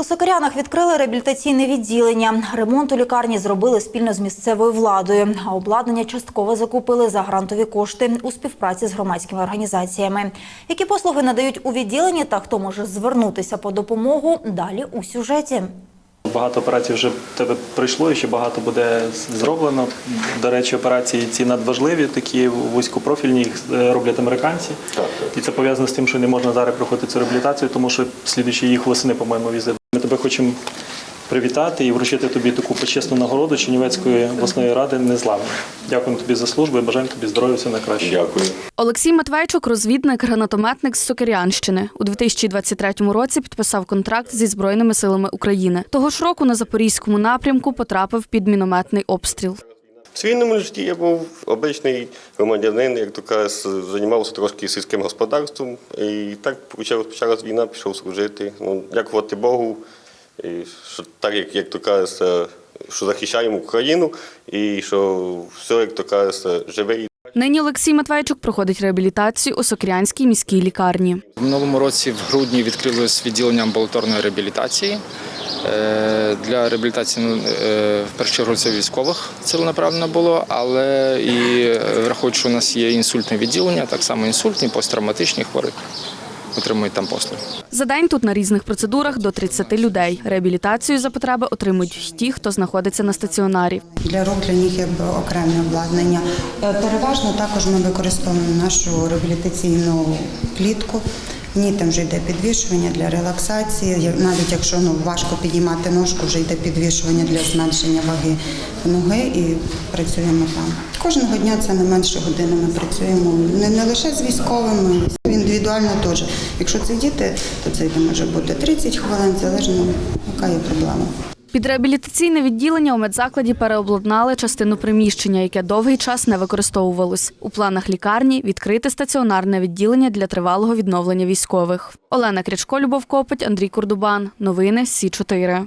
У Сокирянах відкрили реабілітаційне відділення. Ремонт у лікарні зробили спільно з місцевою владою, а обладнання частково закупили за грантові кошти у співпраці з громадськими організаціями. Які послуги надають у відділенні та хто може звернутися по допомогу далі у сюжеті. Багато операцій вже в тебе прийшло і ще багато буде зроблено. До речі, операції ці надважливі, такі вузькопрофільні, їх е, роблять американці. І це пов'язано з тим, що не можна зараз проходити цю реабілітацію, тому що слідуючий їх восени, по-моєму, візит. Ми тебе хочемо привітати і вручити тобі таку почесну нагороду Чернівецької обласної ради незламно. Дякуємо тобі за службу і бажаємо тобі здоров'я, все найкраще. Дякую. Олексій Матвейчук, розвідник, гранатометник з Сокирянщини. У 2023 році підписав контракт зі Збройними силами України. Того ж року на Запорізькому напрямку потрапив під мінометний обстріл. В цивільному житті я був обичний громадянин, як то кажуть, займався трошки сільським господарством. І так почала- почалась війна, пішов служити. Ну, дякувати Богу, і що так, як, як то кажуть, е, що захищаємо Україну і що все, як то кажуть, живий. Нині Олексій Матвейчук проходить реабілітацію у Сокирянській міській лікарні. В минулому році, в грудні, відкрилось відділення амбулаторної реабілітації. Е, Для реабілітації ну, е, в першу чергу це військових ціленаправлено було, але і е, враховуючи, що у нас є інсультне відділення, так само інсультні, посттравматичні хворі отримують там послуги. За день тут на різних процедурах до 30 людей. Реабілітацію за потреби отримують ті, хто знаходиться на стаціонарі. Для рук для них якби окреме обладнання. Переважно також ми використовуємо нашу реабілітаційну клітку. В ній там вже йде підвішування для релаксації. Навіть якщо ну, важко підіймати ножку, вже йде підвішування для зменшення ваги ноги і працюємо там. Кожного дня це не менше години ми працюємо не, не лише з військовими, індивідуально теж. Якщо це діти, то це може бути 30 хвилин, залежно яка є проблема. Під реабілітаційне відділення у медзакладі переобладнали частину приміщення, яке довгий час не використовувалось. У планах лікарні відкрити стаціонарне відділення для тривалого відновлення військових. Олена Крячко, Любов Копить, Андрій Курдубан. Новини Сі 4